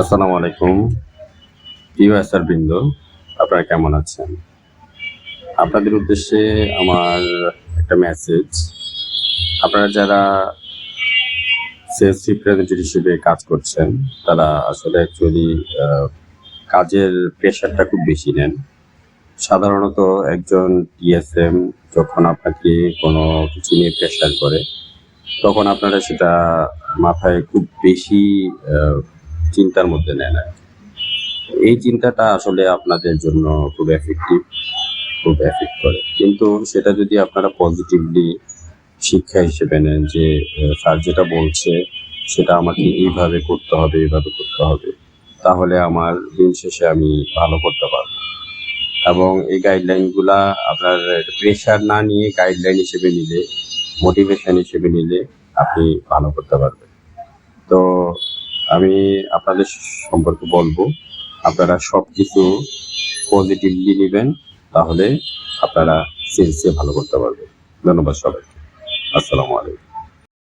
আসসালামু আলাইকুম। প্রিয় এসআর বৃন্দ, আপনারা কেমন আছেন? আপনাদের উদ্দেশ্যে আমার একটা মেসেজ আপনারা যারা সেলস রিপ্রেজেন্টেটিভ হিসেবে কাজ করছেন, তারা আসলে অ্যাকচুয়ালি কাজের প্রেশারটা খুব বেশি নেন। সাধারণত একজন টিএসএম যখন আপনাকে কোনো কিছু নিয়ে প্রেশার করে, তখন আপনারা সেটা মাথায় খুব বেশি চিন্তার মধ্যে নেন আর এই চিন্তাটা আসলে আপনাদের জন্য খুব এফেক্টিভ খুব এফেক্ট করে। কিন্তু সেটা যদি আপনারা পজিটিভলি শিক্ষা হিসেবে নেন যে স্যার যেটা বলছে, সেটা আমাকে এইভাবে করতে হবে, এইভাবে করতে হবে, তাহলে আমার দিন শেষে আমি ভালো করতে পারব। এবং এই গাইডলাইনগুলা আপনার প্রেশার না নিয়ে গাইডলাইন হিসেবে নিলে মোটিভেশন হিসেবে নিলে আপনি ভালো করতে পারবেন। তো আমি আপনাদের সম্পর্কে বলব, আপনারা সব কিছু পজিটিভলি নেবেন, তাহলে আপনারা সেলসে ভালো করতে পারবেন। ধন্যবাদ সবাইকে। আসসালামু আলাইকুম।